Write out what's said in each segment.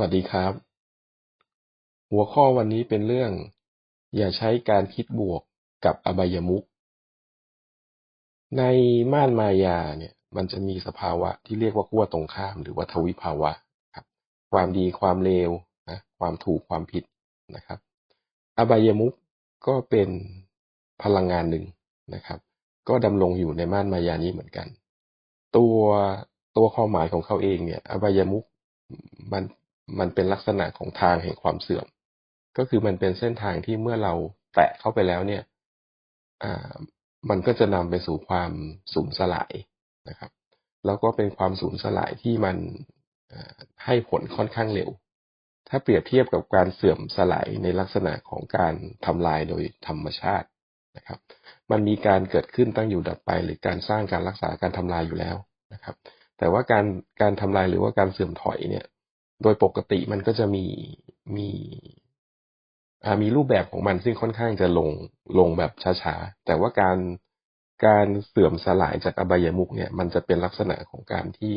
วัสดีครับ หัวข้อวันนี้เป็นเรื่อง อย่าใช้การคิดบวกกับอบายมุขในม่านมายาเนี่ย มันจะมีสภาวะที่เรียกว่าขั้วตรงข้าม หรือว่าทวิภาวะครับ ความดีความเลวนะความถูกความผิดนะครับ อบายมุขก็เป็นพลังงานหนึ่งนะครับ ก็ดำรงอยู่ในม่านมายานี้เหมือนกัน ตัวตัวความหมายของเขาเองเนี่ย อบายมุขมัน มันเป็นลักษณะของทางแห่งความเสื่อม ก็คือมันเป็นเส้นทางที่เมื่อเราแตะเข้าไปแล้วเนี่ยอ่ามันก็จะนำไปสู่ความสูญสลายนะครับ แล้วก็เป็นความสูญสลายที่มันให้ผลค่อนข้างเร็ว ถ้าเปรียบเทียบกับการเสื่อมสลายในลักษณะของการทำลายโดยธรรมชาตินะครับ มันมีการเกิดขึ้นตั้งอยู่ดับไป หรือการสร้างการรักษาการทำลายอยู่แล้วนะครับ แต่ว่าการการทำลายหรือว่าการเสื่อมถอยเนี่ย โดยปกติมันก็จะมีมีมีรูปแบบของมันซึ่งค่อนข้างจะลงลงแบบช้าๆ แต่ว่าการการเสื่อมสลายจากอบายมุกเนี่ย มันจะเป็นลักษณะของการที่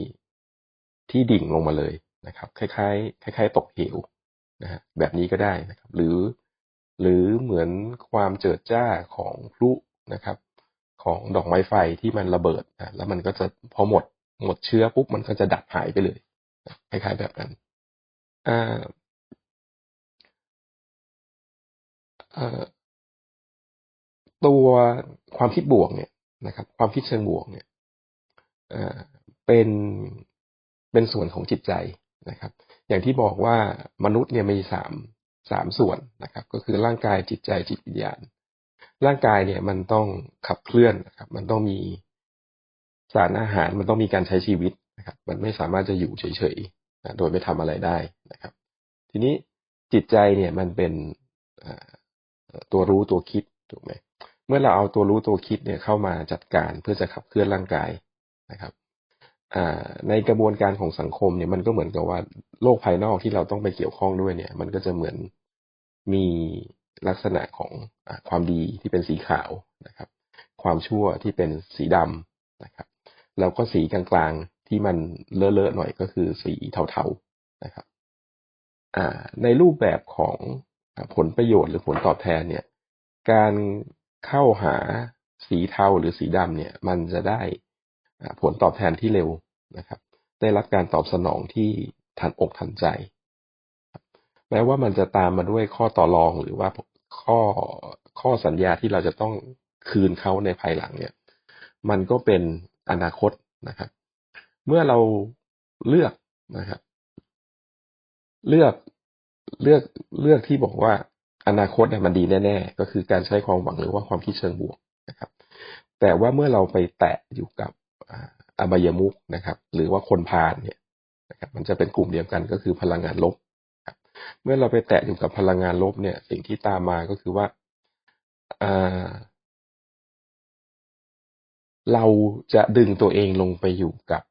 ที่ดิ่งลงมาเลยนะครับ คล้ายๆคล้าย ๆ ตกเหวนะฮะแบบนี้ก็ได้นะครับ หรือ หรือเหมือนความเจิดจ้าของพลุนะครับ ของดอกไม้ไฟที่มันระเบิดนะแล้วมันก็จะพอหมดหมดเชื้อปุ๊บมันก็จะดับหายไปเลย คล้ายๆแบบนั้น ตัวความคิดบวกเนี่ยนะครับ ความคิดเชิงบวกเนี่ยเป็นเป็นส่วนของจิตใจนะครับ อย่างที่บอกว่ามนุษย์เนี่ยมีสามสามส่วนนะครับ ก็คือร่างกายจิตใจจิตวิญญาณ ร่างกายเนี่ยมันต้องขับเคลื่อนนะครับ มันต้องมีสารอาหารมันต้องมีการใช้ชีวิตนะครับ มันไม่สามารถจะอยู่เฉย ๆโดยไม่ทำอะไรได้นะครับ ทีนี้จิตใจเนี่ยมันเป็นตัวรู้ตัวคิดถูกไหมเมื่อเราเอาตัวรู้ตัวคิดเนี่ยเข้ามาจัดการเพื่อจะขับเคลื่อนร่างกายนะครับในกระบวนการของสังคมเนี่ยมันก็เหมือนกับว่าโลกภายนอกที่เราต้องไปเกี่ยวข้องด้วยเนี่ย มันก็จะเหมือนมีลักษณะของอความดีที่เป็นสีขาวนะครับ ความชั่วที่เป็นสีดำนะครับ แล้วก็สีกลาง ที่มันเลอะๆหน่อยก็คือสีเทาๆนะครับในรูปแบบของผลประโยชน์หรือผลตอบแทนเนี่ย การเข้าหาสีเทาหรือสีดำเนี่ย มันจะได้ผลตอบแทนที่เร็วนะครับ ได้รับการตอบสนองที่ทันอกทันใจ แม้ว่ามันจะตามมาด้วยข้อต่อรองหรือว่าข้อข้อสัญญาที่เราจะต้องคืนเขาในภายหลังเนี่ย มันก็เป็นอนาคตนะครับ เมื่อเราเลือกนะครับ เลือกเลือกเลือกที่บอกว่าอนาคตเนี่ยมันดีแน่ๆ ก็คือการใช้ความหวังหรือว่าความคิดเชิงบวกนะครับ แต่ว่าเมื่อเราไปแตะอยู่กับอบายมุกนะครับ หรือว่าคนพาลเนี่ยนะครับ มันจะเป็นกลุ่มเดียวกันก็คือพลังงานลบครับเมื่อเราไปแตะอยู่กับพลังงานลบเนี่ย สิ่งที่ตามมาก็คือว่าเราจะดึงตัวเองลงไปอยู่กับ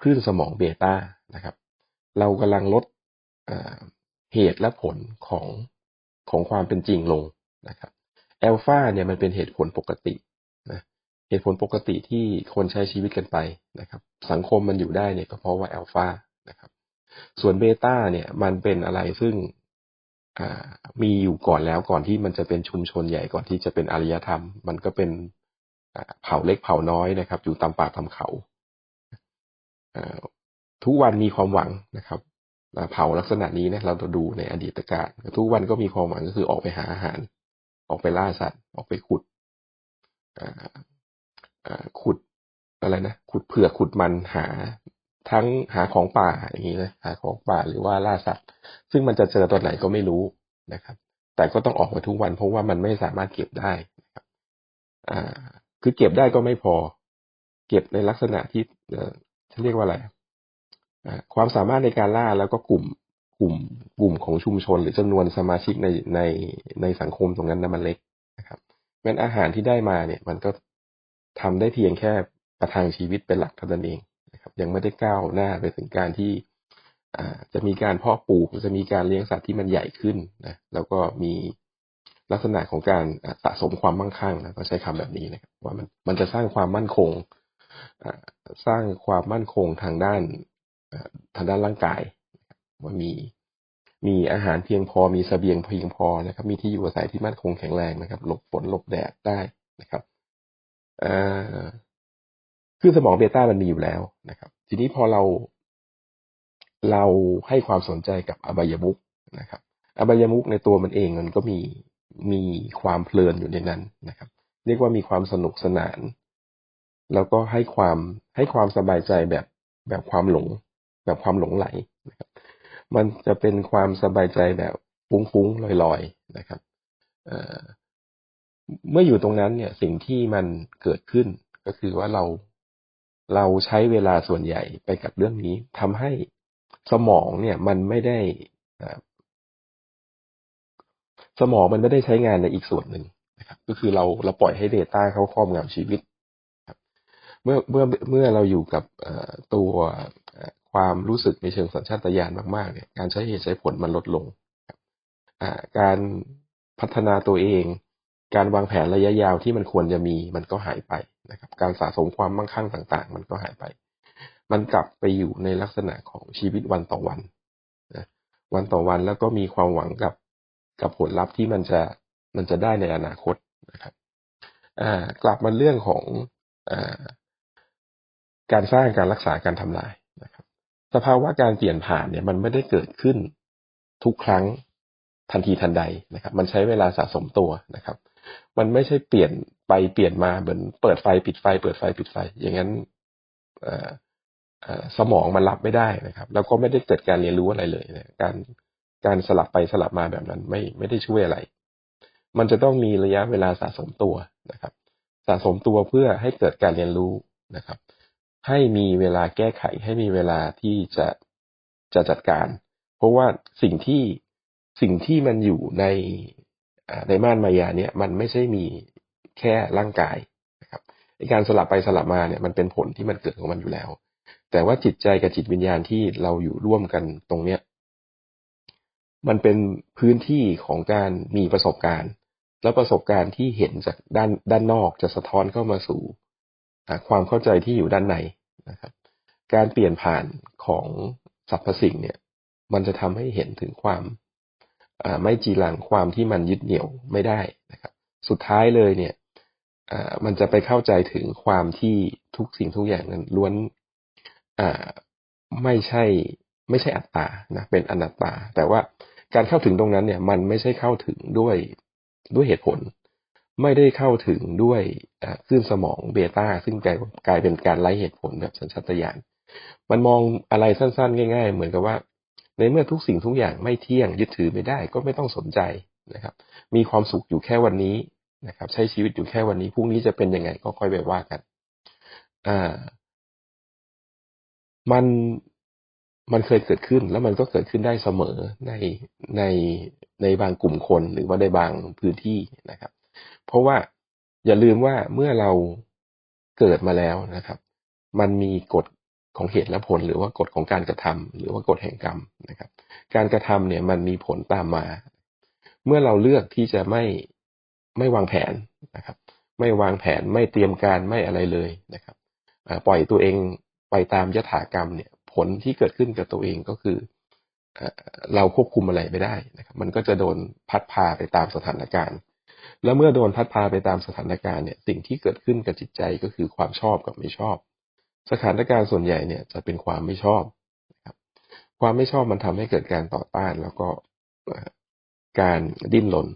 คลื่นสมองเบต้านะครับ เรากำลังลดเหตุและผลของของความเป็นจริงลงนะครับแอลฟาเนี่ยมันเป็นเหตุผลปกตินะเหตุผลปกติที่คนใช้ชีวิตกันไปนะครับ สังคมมันอยู่ได้เนี่ยก็เพราะว่าแอลฟานะครับ ส่วนเบต้าเนี่ยมันเป็นอะไรซึ่งมีอยู่ก่อนแล้วก่อนที่มันจะเป็นชุมชนใหญ่ก่อนที่จะเป็นอารยธรรม มันก็เป็นเผ่าเล็กเผ่าน้อยนะครับ อยู่ตามป่าตามเขา ทุกวันมีความหวังนะครับเผาลักษณะนี้นะเราจะดูในอดีตการทุกวันก็มีความหวังก็คือออกไปหาอาหาร ออกไปล่าสัตว์ ออกไปขุดขุดอะไรนะขุดเผือกขุดมันหาทั้งหาของป่าอย่างนี้นะหาของป่าหรือว่าล่าสัตว์ ซึ่งมันจะเจอตอนไหนก็ไม่รู้นะครับ แต่ก็ต้องออกมาทุกวันเพราะว่ามันไม่สามารถเก็บได้นะครับอ่าคือเก็บได้ก็ไม่พอ เก็บในลักษณะที่ เอ่อเรียกว่าอะไรความสามารถในการล่าแล้วก็กลุ่มกลุ่มกลุ่มของชุมชน หรือจำนวนสมาชิกในในในสังคมตรงนั้นนั้นมันเล็กนะครับงั้นอาหารที่ได้มาเนี่ย มันก็ทำได้เพียงแค่ประทังชีวิตเป็นหลักเท่านั้นเองนะครับ ยังไม่ได้ก้าวหน้าไปถึงการที่จะมีการเพาะปลูกจะมีการเลี้ยงสัตว์ที่มันใหญ่ขึ้นนะแล้วก็มีลักษณะของการสะสมความมั่งคั่งนะก็ใช้คำแบบนี้นะครับว่ามันมันจะสร้างความมั่นคง สร้างความมั่นคงทางด้านทางด้านร่างกายว่ามีมีอาหารเพียงพอมีเสบียงเพียงพอนะครับ มีที่อยู่อาศัยที่มั่นคงแข็งแรงนะครับ หลบฝนหลบแดดได้นะครับคือสมองเบต้ามันมีอยู่แล้วนะครับ ทีนี้พอเรา เราให้ความสนใจกับอบายมุกนะครับ อบายมุกในตัวมันเองมันก็มีมีความเพลินอยู่ในนั้นนะครับ เรียกว่ามีความสนุกสนาน แล้วก็ให้ความให้ความสบายใจแบบแบบความหลง แบบความหลงไหลนะครับ มันจะเป็นความสบายใจแบบฟุ้งๆลอยๆนะครับเมื่ออยู่ตรงนั้นเนี่ยสิ่งที่มันเกิดขึ้นก็คือว่าเราเราใช้เวลาส่วนใหญ่ไปกับเรื่องนี้ทำให้สมองเนี่ยมันไม่ได้สมองมันไม่ได้ใช้งานในอีกส่วนหนึ่งนะครับ ก็คือเราเราปล่อยให้ Data เขาครอบงำชีวิต เมื่อเมื่อเมื่อเราอยู่กับตัวความรู้สึกในเชิงสัญชาตญาณมากๆเนี่ยการใช้เหตุใช้ผลมันลดลงการพัฒนาตัวเอง การวางแผนระยะยาวที่มันควรจะมีมันก็หายไปนะครับ การสะสมความมั่งคั่งต่างๆ มันก็หายไป มันกลับไปอยู่ในลักษณะของชีวิตวันต่อวันนะวันต่อวันแล้วก็มีความหวังกับกับผลลัพธ์ที่มันจะมันจะได้ในอนาคตนะครับ อ่ากลับมาเรื่องของอ่า การสร้างการรักษาการทำลายนะครับสภาวะการเปลี่ยนผ่านเนี่ยมันไม่ได้เกิดขึ้นทุกครั้งทันทีทันใดนะครับ มันใช้เวลาสะสมตัวนะครับ มันไม่ใช่เปลี่ยนไปเปลี่ยนมาเหมือนเปิดไฟปิดไฟ เปิดไฟปิดไฟ อย่างนั้นสมองมันรับไม่ได้นะครับ แล้วก็ไม่ได้เกิดการเรียนรู้อะไรเลยนะการการสลับไปสลับมาแบบนั้นไม่ไม่ได้ช่วยอะไร มันจะต้องมีระยะเวลาสะสมตัวนะครับ สะสมตัวเพื่อให้เกิดการเรียนรู้นะครับ ให้มีเวลาแก้ไข ให้มีเวลาที่จะจะจัดการ เพราะว่าสิ่งที่สิ่งที่มันอยู่ในในม่านมายาเนี่ยมันไม่ใช่มีแค่ร่างกายนะครับการสลับไปสลับมาเนี่ยมันเป็นผลที่มันเกิดของมันอยู่แล้ว แต่ว่าจิตใจกับจิตวิญญาณที่เราอยู่ร่วมกันตรงเนี้ยมันเป็นพื้นที่ของการมีประสบการณ์ แล้วประสบการณ์ที่เห็นจากด้านด้านนอกจะสะท้อนเข้ามาสู่ ความเข้าใจที่อยู่ด้านในนะครับ การเปลี่ยนผ่านของสรรพสิ่งเนี่ย มันจะทำให้เห็นถึงความไม่จีรังความที่มันยึดเหนี่ยวไม่ได้นะครับ สุดท้ายเลยเนี่ยมันจะไปเข้าใจถึงความที่ทุกสิ่งทุกอย่างนั้นล้วนไม่ใช่ไม่ใช่อัตตานะเป็นอนัตตา แต่ว่าการเข้าถึงตรงนั้นเนี่ย มันไม่ใช่เข้าถึงด้วยด้วยเหตุผล ไม่ได้เข้าถึงด้วยคลื่นสมองเบต้าซึ่งกลายกลายเป็นการไร้เหตุผลแบบสัญชาตญาณมันมองอะไรสั้นๆ ง่าย ๆ เหมือนกับว่า ในเมื่อทุกสิ่งทุกอย่างไม่เที่ยงยึดถือไม่ได้ก็ไม่ต้องสนใจนะครับ มีความสุขอยู่แค่วันนี้นะครับ ใช้ชีวิตอยู่แค่วันนี้พรุ่งนี้จะเป็นยังไงก็ค่อยไปว่ากันอ่ามันมันเคยเกิดขึ้นแล้วมันก็เกิดขึ้นได้เสมอในในในบางกลุ่มคนหรือว่าในบางพื้นที่นะครับ เพราะว่าอย่าลืมว่าเมื่อเราเกิดมาแล้วนะครับ มันมีกฎของเหตุและผลหรือว่ากฎของการกระทำหรือว่ากฎแห่งกรรมนะครับ การกระทำเนี่ยมันมีผลตามมา เมื่อเราเลือกที่จะไม่ไม่วางแผนนะครับ ไม่วางแผนไม่เตรียมการไม่อะไรเลยนะครับปล่อยตัวเองไปตามยถากรรมเนี่ย ผลที่เกิดขึ้นกับตัวเองก็คือเราควบคุมอะไรไม่ได้นะครับ มันก็จะโดนพัดพาไปตามสถานการณ์ แล้วเมื่อโดนพัดพาไปตามสถานการณ์เนี่ยสิ่งที่เกิดขึ้นกับจิตใจก็คือความชอบกับไม่ชอบ สถานการณ์ส่วนใหญ่เนี่ยจะเป็นความไม่ชอบนะครับความไม่ชอบมันทำให้เกิดการต่อต้านแล้วก็การดิ้นรน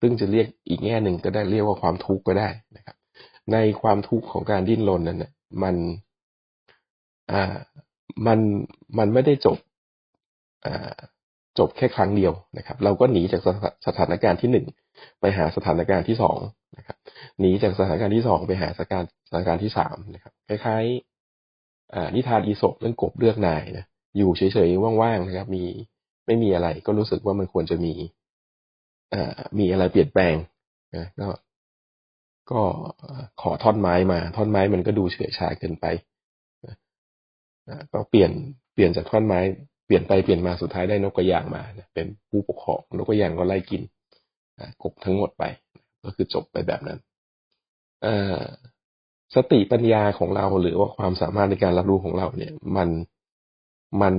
ซึ่งจะเรียกอีกแง่หนึ่งก็ได้เรียกว่าความทุกข์ก็ได้นะครับ ในความทุกข์ของการดิ้นรนนั้นเนี่ยมันอ่ามันมันไม่ได้จบ จบแค่ครั้งเดียวนะครับ เราก็หนีจากสถานการณ์ที่หนึ่งไปหาสถานการณ์ที่สองนะครับหนีจากสถานการณ์ที่สองไปหาสถานการณ์สถานการณ์ที่สามนะครับคล้ายๆนิทานอีศกเรื่องกบเลือกนายนะอยู่เฉยๆว่างๆนะครับ มีไม่มีอะไร ก็รู้สึกว่ามันควรจะมีมีอะไรเปลี่ยนแปลงนะก็ก็ขอท่อนไม้มา ท่อนไม้มันก็ดูเฉื่อยชาเกินไปก็เปลี่ยนเปลี่ยนจากท่อนไม้ เปลี่ยนไปเปลี่ยนมาสุดท้ายได้นกกระยางมาเป็นผู้ปกครองนกกระยางก็ไล่กินกบทั้งหมดไป ก็คือจบไปแบบนั้นสติปัญญาของเราหรือว่าความสามารถในการรับรู้ของเราเนี่ย มันมัน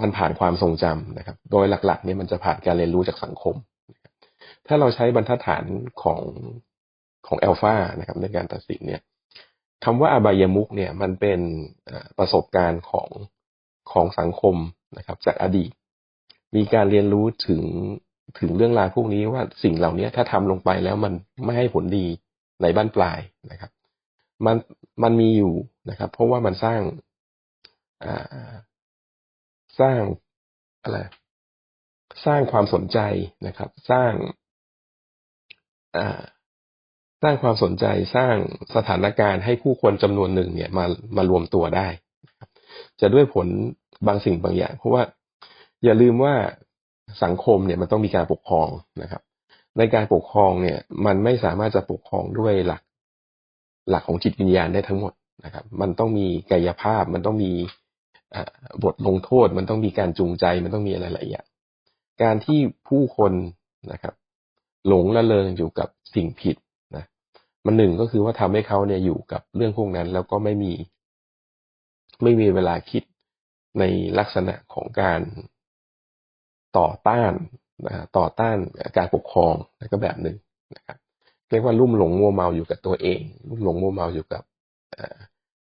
มันผ่านความทรงจำนะครับ โดยหลักๆเนี่ยมันจะผ่านการเรียนรู้จากสังคม ถ้าเราใช้บรรทัดฐานของของอัลฟานะครับ ในการตัดสินเนี่ยคำว่าอบายมุกเนี่ย มันเป็นประสบการณ์ของ ของสังคมนะครับ จากอดีต มีการเรียนรู้ถึงถึงเรื่องราวพวกนี้ว่าสิ่งเหล่านี้ถ้าทำลงไปแล้วมันไม่ให้ผลดีในบ้านปลายนะครับ มันมันมีอยู่นะครับ เพราะว่ามันสร้างสร้างอะไรสร้างความสนใจนะครับ สร้างสร้างความสนใจสร้างสถานการณ์ให้ผู้คนจำนวนหนึ่งเนี่ยมามารวมตัวได้ จะด้วยผล บางสิ่งบางอย่าง เพราะว่าอย่าลืมว่าสังคมเนี่ยมันต้องมีการปกครองนะครับ ในการปกครองเนี่ย มันไม่สามารถจะปกครองด้วยหลัก หลักของจิตวิญญาณได้ทั้งหมดนะครับ มันต้องมีกายภาพ มันต้องมีบทลงโทษ มันต้องมีการจูงใจ มันต้องมีอะไรหลายอย่างการที่ผู้คนนะครับ หลงละเลงอยู่กับสิ่งผิดนะมันหนึ่งก็คือว่าทำให้เขาเนี่ยอยู่กับเรื่องพวกนั้น แล้วก็ไม่มี ไม่มีเวลาคิด ในลักษณะของการต่อต้านนะต่อต้านการปกครองแล้วก็แบบหนึ่งนะครับเรียกว่าลุ่มหลงมัวเมาอยู่กับตัวเอง ลุ่มหลงมัวเมาอยู่กับ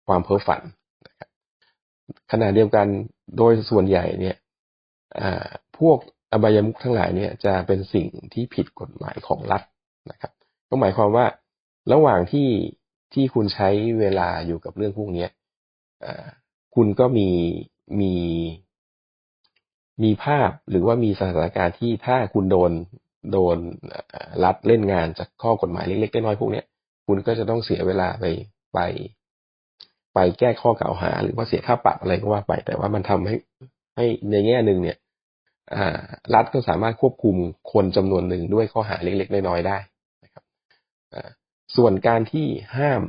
ความเพ้อฝันนะครับขณะเดียวกันโดยส่วนใหญ่เนี่ยพวกอบายมุขทั้งหลายเนี่ยจะเป็นสิ่งที่ผิดกฎหมายของรัฐนะครับก็หมายความว่าระหว่างที่ที่คุณใช้เวลาอยู่กับเรื่องพวกนี้คุณก็มี มีมีภาพหรือว่ามีสถานการณ์ที่ถ้าคุณโดนโดนรัฐเล่นงานจากข้อกฎหมายเล็กๆน้อยๆพวกนี้คุณก็จะต้องเสียเวลาไปไป ไปแก้ข้อกล่าวหา หรือว่าเสียค่าปรับอะไรก็ว่าไป แต่ว่ามันทำให้ให้ในแง่หนึ่งเนี่ยรัฐก็สามารถควบคุมคนจำนวนหนึ่งด้วยข้อหาเล็กๆน้อยๆได้นะครับส่วนการที่ห้าม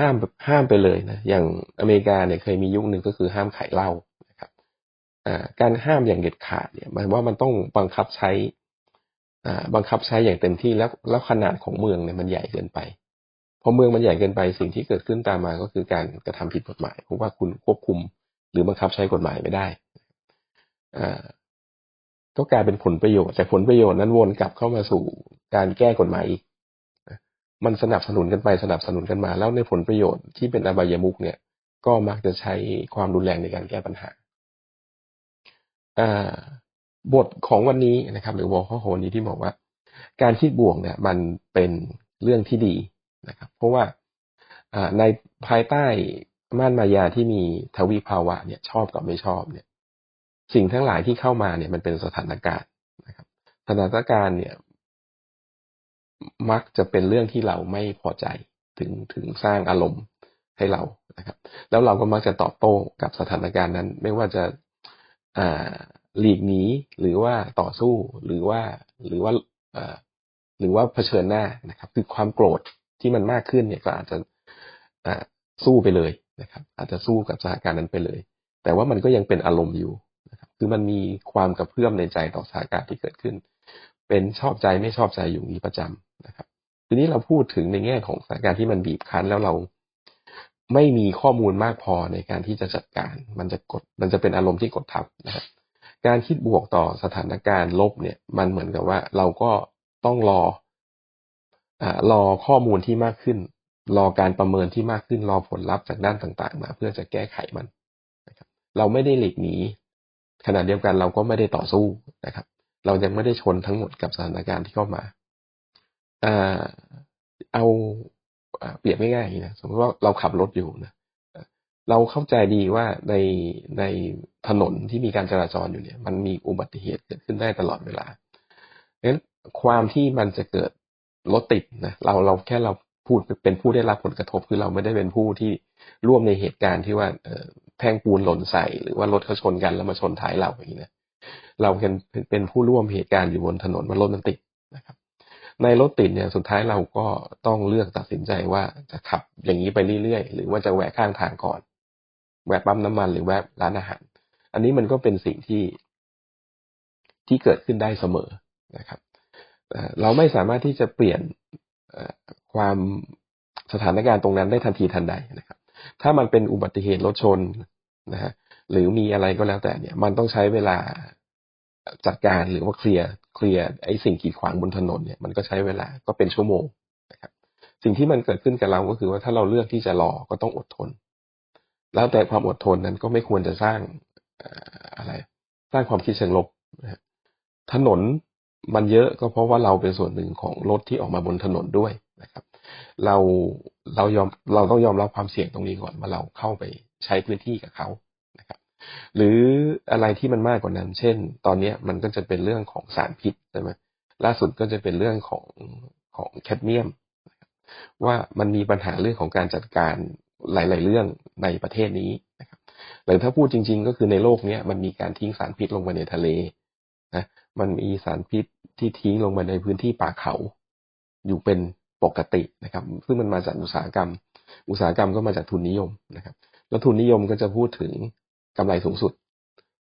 ห้ามห้ามไปเลยนะอย่างอเมริกาเนี่ยเคยมียุคหนึ่งก็คือห้ามขายเหล้านะครับการห้ามอย่างเด็ดขาดเนี่ยหมายว่ามันต้องบังคับใช้บังคับใช้อย่างเต็มที่แล้วแล้วขนาดของเมืองเนี่ยมันใหญ่เกินไปพอเมืองมันใหญ่เกินไปสิ่งที่เกิดขึ้นตามมาก็คือการกระทำผิดกฎหมายเพราะว่าคุณควบคุมหรือบังคับใช้กฎหมายไม่ได้ก็กลายเป็นผลประโยชน์แต่ผลประโยชน์นั้นวนกลับเข้ามาสู่การแก้กฎหมายอีก มันสนับสนุนกันไปสนับสนุนกันมา แล้วในผลประโยชน์ที่เป็นอบายมุกเนี่ย ก็มักจะใช้ความรุนแรงในการแก้ปัญหาบทของวันนี้นะครับ หรือวอข้อโหนี้ที่บอกว่า การคิดบวกเนี่ย มันเป็นเรื่องที่ดีนะครับ เพราะว่าในภายใต้ม่านมายาที่มีทวีภาวะเนี่ยชอบกับไม่ชอบเนี่ย สิ่งทั้งหลายที่เข้ามาเนี่ยมันเป็นสถานการณ์นะครับ สถานการณ์เนี่ย มักจะเป็นเรื่องที่เราไม่พอใจถึงถึงสร้างอารมณ์ให้เรานะครับ แล้วเราก็มักจะตอบโต้กับสถานการณ์นั้น ไม่ว่าจะหลีกหนีหรือว่าต่อสู้หรือว่าหรือว่าหรือว่าเผชิญหน้านะครับ คือความโกรธที่มันมากขึ้นเนี่ยก็อาจจะสู้ไปเลยนะครับ อาจจะสู้กับสถานการณ์นั้นไปเลย แต่ว่ามันก็ยังเป็นอารมณ์อยู่นะคือมันมีความกระเพื่อมในใจต่อสถานการณ์ที่เกิดขึ้น เป็นชอบใจไม่ชอบใจอยู่นี้ประจำ นะครับทีนี้เราพูดถึงในแง่ของสถานการณ์ที่มันบีบคั้นแล้วเราไม่มีข้อมูลมากพอในการที่จะจัดการ มันจะกด มันจะเป็นอารมณ์ที่กดทับนะครับการคิดบวกต่อสถานการณ์ลบเนี่ย มันเหมือนกับว่าเราก็ต้องรออรอข้อมูลที่มากขึ้น รอการประเมินที่มากขึ้น รอผลลัพธ์จากด้านต่างๆ มา เพื่อจะแก้ไขมันนะครับ เราไม่ได้หลีกหนีขณะเดียวกันเราก็ไม่ได้ต่อสู้นะครับ เรายังไม่ได้ชนทั้งหมดกับสถานการณ์ที่เข้ามา เอาเปรียบง่ายๆนะสมมติว่าเราขับรถอยู่นะเราเข้าใจดีว่าในในถนนที่มีการจราจรอยู่เนี่ย มันมีอุบัติเหตุเกิดขึ้นได้ตลอดเวลาดังนั้นความที่มันจะเกิดรถติดนะเราเราแค่เราพูดเป็นผู้ได้รับผลกระทบคือเราไม่ได้เป็นผู้ที่ร่วมในเหตุการณ์ที่ว่าแท่งปูนหล่นใส่ หรือว่ารถเขาชนกันแล้วมาชนท้ายเราอย่างนี้นะเราเป็นเป็นผู้ร่วมเหตุการณ์อยู่บนถนนมันรถมันติดนะครับ ในรถติดเนี่ยสุดท้ายเราก็ต้องเลือกตัดสินใจว่าจะขับอย่างนี้ไปเรื่อยๆ หรือว่าจะแวะข้างทางก่อน แวะปั๊มน้ำมันหรือแวะร้านอาหาร อันนี้มันก็เป็นสิ่งที่ที่เกิดขึ้นได้เสมอนะครับเราไม่สามารถที่จะเปลี่ยนความสถานการณ์ตรงนั้นได้ทันทีทันใดนะครับ ถ้ามันเป็นอุบัติเหตุรถชนนะฮะหรือมีอะไรก็แล้วแต่เนี่ย มันต้องใช้เวลา จัดการหรือว่าเคลียร์เคลียร์ไอ้สิ่งกีดขวางบนถนนเนี่ยมันก็ใช้เวลาก็เป็นชั่วโมงนะครับสิ่งที่มันเกิดขึ้นกับเราก็คือว่าถ้าเราเลือกที่จะรอก็ต้องอดทน แล้วแต่ความอดทนนั้นก็ไม่ควรจะสร้างอะไร สร้างความคิดเชิงลบนะถนนมันเยอะก็เพราะว่าเราเป็นส่วนหนึ่งของรถที่ออกมาบนถนนด้วยนะครับ เราเรายอมเราต้องยอมรับความเสี่ยงตรงนี้ก่อนว่าเราเข้าไปใช้พื้นที่กับเขานะครับ หรืออะไรที่มันมากกว่านั้น เช่น ตอนนี้มันก็จะเป็นเรื่องของสารพิษใช่ไหมล่าสุดก็จะเป็นเรื่องของของแคดเมียม ว่ามันมีปัญหาเรื่องของการจัดการหลาย ๆ เรื่องในประเทศนี้นะครับหรือถ้าพูดจริง ๆ ก็คือในโลกนี้มันมีการทิ้งสารพิษลงไปในทะเลนะมันมีสารพิษที่ทิ้งลงมาในพื้นที่ป่าเขา อยู่เป็นปกตินะครับ ซึ่งมันมาจากอุตสาหกรรม อุตสาหกรรมก็มาจากทุนนิยมนะครับ แล้วทุนนิยมก็จะพูดถึง กำไรสูงสุด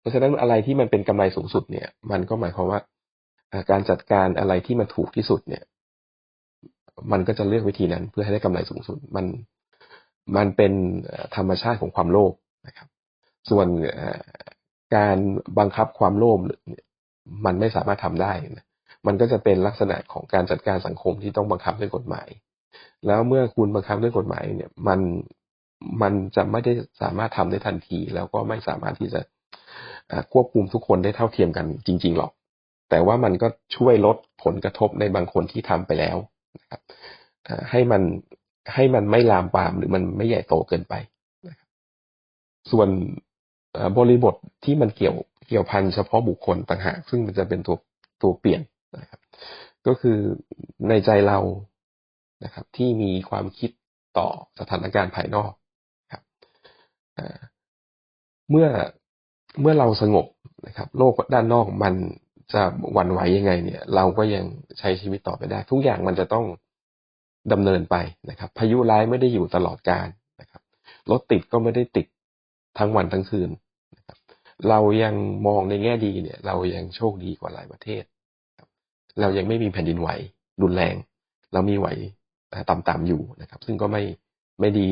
เพราะฉะนั้นอะไรที่มันเป็นกำไรสูงสุดเนี่ย มันก็หมายความว่าการจัดการอะไรที่มันถูกที่สุดเนี่ย มันก็จะเลือกวิธีนั้นเพื่อให้ได้กำไรสูงสุด มันมันเป็นธรรมชาติของความโลภนะครับ ส่วนการบังคับความโลภมันไม่สามารถทำได้นะมันก็จะเป็นลักษณะของการจัดการสังคมที่ต้องบังคับด้วยกฎหมาย แล้วเมื่อคุณบังคับด้วยกฎหมายเนี่ย มัน มันจะไม่ได้สามารถทำได้ทันที แล้วก็ไม่สามารถที่จะควบคุมทุกคนได้เท่าเทียมกันจริง ๆ หรอก แต่ว่ามันก็ช่วยลดผลกระทบในบางคนที่ทำไปแล้วนะครับให้มันให้มันไม่ลามปามหรือมันไม่ใหญ่โตเกินไปนะครับส่วนบริบทที่มันเกี่ยวเกี่ยวพันเฉพาะบุคคลต่างหากซึ่งมันจะเป็นตัวตัวเปลี่ยนนะครับก็คือในใจเรานะครับ ที่มีความคิดต่อสถานการณ์ภายนอก เมื่อเมื่อเราสงบนะครับ โลกด้านนอกมันจะหวั่นไหวยังไง เนี่ย เราก็ยังใช้ชีวิตต่อไปได้ ทุกอย่างมันจะต้องดำเนินไปนะครับ พายุร้ายไม่ได้อยู่ตลอดกาลนะครับรถติดก็ไม่ได้ติดทั้งวันทั้งคืนนะครับ เรายังมองในแง่ดีเนี่ย เรายังโชคดีกว่าหลายประเทศ เรายังไม่มีแผ่นดินไหวรุนแรง เรามีไหวต่ำๆอยู่นะครับ ซึ่งก็ไม่ไม่ดี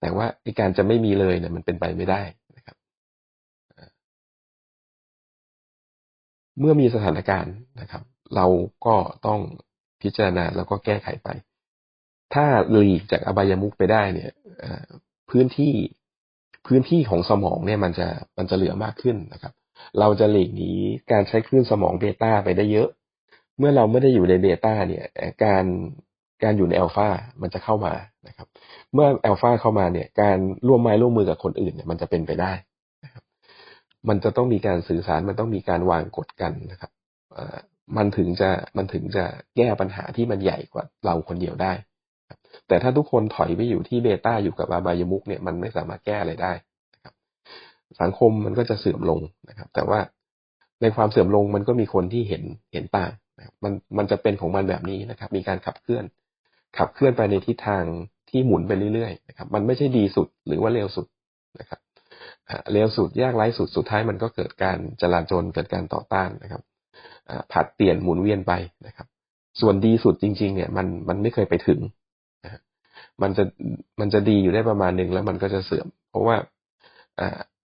แต่ว่าการจะไม่มีเลยเนี่ยมันเป็นไปไม่ได้นะครับ เมื่อมีสถานการณ์นะครับ เราก็ต้องพิจารณาแล้วก็แก้ไขไป ถ้าหลีกจากอบายามุกไปได้เนี่ยพื้นที่พื้นที่ของสมองเนี่ยมันจะมันจะเหลือมากขึ้นนะครับ เราจะหลีกหนีการใช้คลื่นสมองเบต้าไปได้เยอะ เมื่อเราไม่ได้อยู่ในเบต้าเนี่ย การการอยู่ในอัลฟามันจะเข้ามา นะครับ เมื่ออัลฟาเข้ามาเนี่ย การร่วมไม้ร่วมมือกับคนอื่นเนี่ยมันจะเป็นไปได้นะครับ มันจะต้องมีการสื่อสารมันต้องมีการวางกฎกันนะครับมันถึงจะมันถึงจะแก้ปัญหาที่มันใหญ่กว่าเราคนเดียวได้แต่ถ้าทุกคนถอยไปอยู่ที่เบต้าอยู่กับอาบายมุกเนี่ยมันไม่สามารถแก้อะไรได้นะครับ สังคมมันก็จะเสื่อมลงนะครับ แต่ว่าในความเสื่อมลงมันก็มีคนที่เห็นเห็นต่างมันมันจะเป็นของมันแบบนี้นะครับ มีการขับเคลื่อน ขับเคลื่อนไปในทิศทางที่หมุนไปเรื่อยๆนะครับ มันไม่ใช่ดีสุดหรือว่าเร็วสุดนะครับเร็วสุดยากไร้สุดสุดท้ายมันก็เกิดการจลาจลเกิดการต่อต้านนะครับผัดเปลี่ยนหมุนเวียนไปนะครับ ส่วนดีสุดจริง ๆ เนี่ย มันมันไม่เคยไปถึงมันจะมันจะดีอยู่ได้ประมาณหนึ่งแล้วมันก็จะเสื่อม เพราะว่า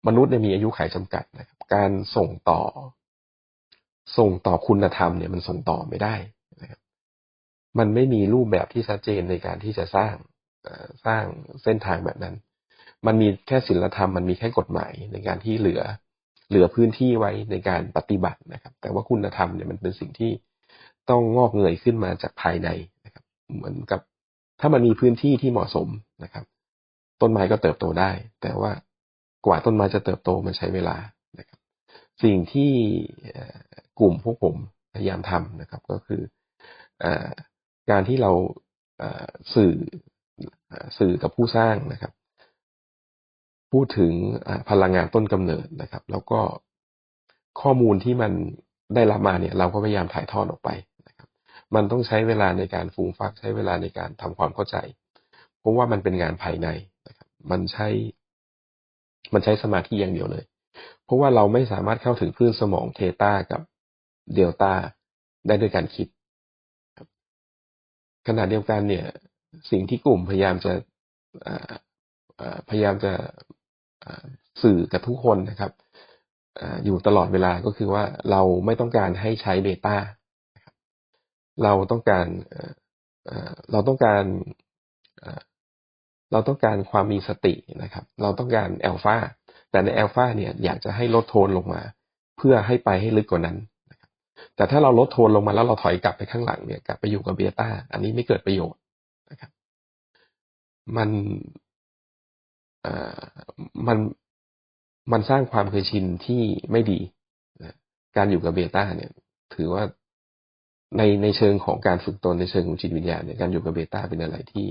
มนุษย์เนี่ยมีอายุขัยจำกัดนะครับ การส่งต่อ ส่งต่อคุณธรรมเนี่ยมันส่งต่อไม่ได้ มันไม่มีรูปแบบที่ชัดเจนในการที่จะสร้างสร้างเส้นทางแบบนั้น มันมีแค่ศีลธรรม มันมีแค่กฎหมายในการที่เหลือ เหลือพื้นที่ไว้ในการปฏิบัตินะครับ แต่ว่าคุณธรรมเนี่ยมันเป็นสิ่งที่ต้องงอกเงยขึ้นมาจากภายในนะครับ เหมือนกับถ้ามันมีพื้นที่ที่เหมาะสมนะครับ ต้นไม้ก็เติบโตได้ แต่ว่ากว่าต้นไม้จะเติบโตมันใช้เวลานะครับ สิ่งที่กลุ่มพวกผมพยายามทำนะครับ ก็คืออ การที่เราสื่อสื่อกับผู้สร้างนะครับ พูดถึงพลังงานต้นกำเนิดนะครับ แล้วก็ข้อมูลที่มันได้รับมาเนี่ย เราก็พยายามถ่ายทอดออกไปนะครับ มันต้องใช้เวลาในการฟูมฟัก ใช้เวลาในการทำความเข้าใจ เพราะว่ามันเป็นงานภายในนะครับ มันใช้ มันใช้สมาธิอย่างเดียวเลย เพราะว่าเราไม่สามารถเข้าถึงคลื่นสมองเทต้ากับเดลต้าได้ด้วยการคิด ขณะเดียวกันเนี่ย สิ่งที่กลุ่มพยายามจะพยายามจะสื่อกับทุกคนนะครับออยู่ตลอดเวลาก็คือว่าเราไม่ต้องการให้ใช้เบต้าเราต้องการเราต้องการเราต้องการความมีสตินะครับ เราต้องการแอลฟาแต่ในแอลฟาเนี่ยอยากจะให้ลดโทนลงมา เพื่อให้ไปให้ลึกกว่านั้น แต่ถ้าเราลดโทนลงมาแล้วเราถอยกลับไปข้างหลังเนี่ยกลับไปอยู่กับเบต้าอันนี้ไม่เกิดประโยชน์นะครับ มันอ่อมันมันสร้างความเคยชินที่ไม่ดีนะการอยู่กับเบต้าเนี่ย ถือว่าในในเชิงของการฝึกตนในเชิงของจิตวิญญาณเนี่ยการอยู่กับเบต้าเป็นอะไรที่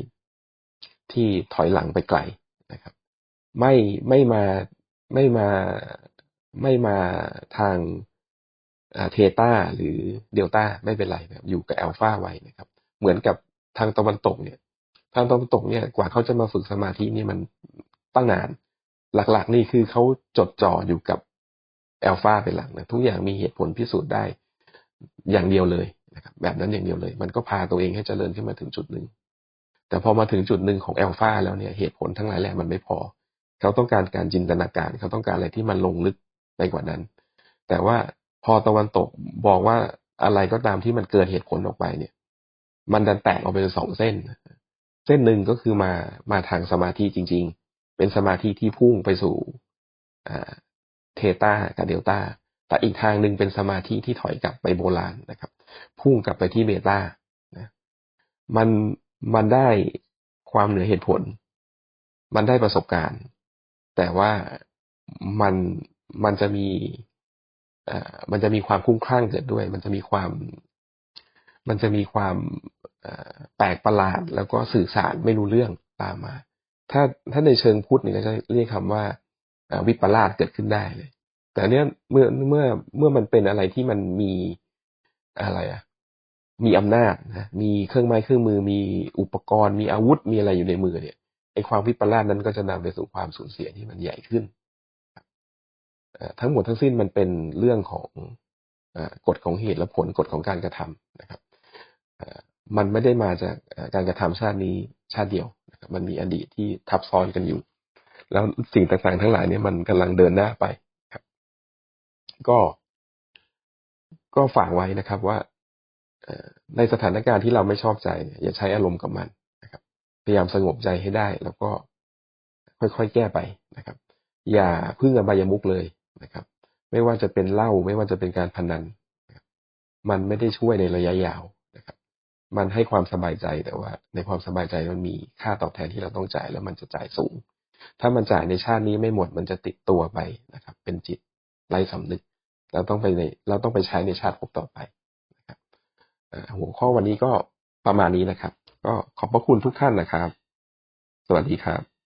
ที่ถอยหลังไปไกลนะครับ ไม่ไม่มาไม่มาไม่มาทาง เทต้าหรือเดลต้าไม่เป็นไรนะครับอยู่กับแอลฟาไว้นะครับ เหมือนกับทางตะวันตกเนี่ย ทางตะวันตกเนี่ยกว่าเขาจะมาฝึกสมาธินี่มันตั้งนานหลักๆ นี่คือเขาจดจ่ออยู่กับแอลฟาเป็นหลักนะทุกอย่างมีเหตุผลพิสูจน์ได้อย่างเดียวเลยนะครับ แบบนั้นอย่างเดียวเลย มันก็พาตัวเองให้เจริญขึ้นมาถึงจุดหนึ่งแต่พอมาถึงจุดหนึ่งของแอลฟาแล้วเนี่ยเหตุผลทั้งหลายแหละมันไม่พอ เขาต้องการการจินตนาการ เขาต้องการอะไรที่มันลงลึกไปกว่านั้น แต่ว่า อตะวันตกบอกว่าอะไรก็ตามที่มันเกินเหตุผลออกไปเนี่ย มันดันแตกออกเป็นสองเส้น เส้นหนึ่งก็คือมามาทางสมาธิจริง ๆ เป็นสมาธิที่พุ่งไปสู่เทตากับเดลต้าแต่อีกทางหนึ่งเป็นสมาธิที่ถอยกลับไปโบราณนะครับ พุ่งกลับไปที่เบต้านะมันมันได้ความเหนือเหตุผล มันได้ประสบการณ์ แต่ว่ามันมันจะมี มันจะมีความคุ้มคลั่งเกิดด้วย มันจะมีความ มันจะมีความแปลกประหลาด แล้วก็สื่อสารไม่รู้เรื่องตามมา ถ้าถ้าในเชิงพุทธนี่ก็จะเรียกคำว่าวิปลาสเกิดขึ้นได้เลย แต่เนี้ยเมื่อเมื่อเมื่อมันเป็นอะไรที่มันมีอะไรอะมีอำนาจนะ มีเครื่องไม้เครื่องมือ มีอุปกรณ์ มีอาวุธ มีอะไรอยู่ในมือเนี่ยไอ้ความวิปลาสนั้นก็จะนำไปสู่ความสูญเสียที่มันใหญ่ขึ้น ทั้งหมดทั้งสิ้นมันเป็นเรื่องของกฎของเหตุและผลกฎของการกระทำนะครับมันไม่ได้มาจากการกระทำชาตินี้ชาติเดียวนะครับมันมีอดีตที่ทับซ้อนกันอยู่ แล้วสิ่งต่างๆ ทั้งหลายเนี่ยมันกำลังเดินหน้าไปครับ ก็ ก็ฝากไว้นะครับว่าในสถานการณ์ที่เราไม่ชอบใจอย่าใช้อารมณ์กับมันนะครับ พยายามสงบใจให้ได้ แล้วก็ค่อยๆแก้ไปนะครับ อย่าพึ่งอบายมุกเลย ไม่ว่าจะเป็นเหล้าไม่ว่าจะเป็นการพนัน มันไม่ได้ช่วยในระยะยาวนะครับ มันให้ความสบายใจแต่ว่า ในความสบายใจมันมีค่าตอบแทนที่เราต้องจ่ายแล้วมันจะจ่ายสูง ถ้ามันจ่ายในชาตินี้ไม่หมดมันจะติดตัวไปนะครับ เป็นจิตไร้สำนึกเราต้องไปในเราต้องไปใช้ในชาติภพต่อไปนะครับหัวข้อวันนี้ก็ประมาณนี้นะครับ ก็ขอบพระคุณทุกท่านนะครับ สวัสดีครับ